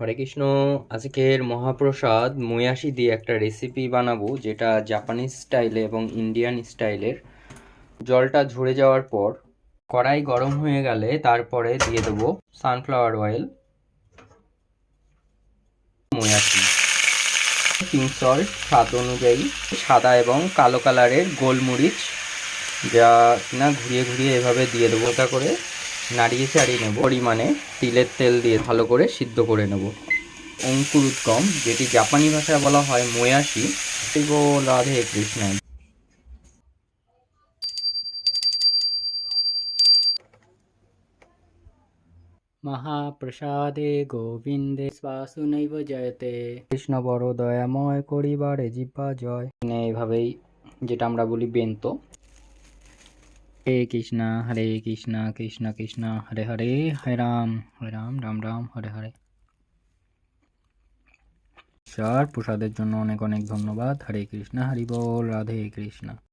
হরে কৃষ্ণ। আজকের মহাপ্রসাদ ময়াশি দিয়ে একটা রেসিপি বানাবো, যেটা জাপানিজ স্টাইলে এবং ইন্ডিয়ান স্টাইলের জলটা ঝরে যাওয়ার পর কড়াই গরম হয়ে গেলে তারপরে দিয়ে দেবো সানফ্লাওয়ার অয়েল ময়াশি। পিঙ্ক সল্ট স্বাদ অনুযায়ী সাদা এবং কালো কালারের গোলমরিচ, যা কিনা ঘুরিয়ে ঘুরিয়ে এভাবে দিয়ে দেবো। ওটা করে নাড়িয়ে চাড়িয়ে নেব। পরিমাণে তিলের তেল দিয়ে ভালো করে সিদ্ধ করে নেব। অঙ্কুর উদ্গম যেটি জাপানি ভাষায় বলা হয় ময়াশি শিব রাধে কৃষ্ণ। মহাপ্রসাদে গোবিন্দে শ্বাসুনৈব জয়তে। কৃষ্ণ বড় দয়াময় করিবারে জিব্বা জয়। এইভাবেই যেটা আমরা বলি বেন্ত। হরে কৃষ্ণ হরে কৃষ্ণ কৃষ্ণ কৃষ্ণ, হরে হরে হরে রাম হরে রাম রাম রাম, হরে হরে। স্যার প্রসাদের জন্য অনেক অনেক ধন্যবাদ। হরে কৃষ্ণ, হরি বল, রাধে কৃষ্ণ।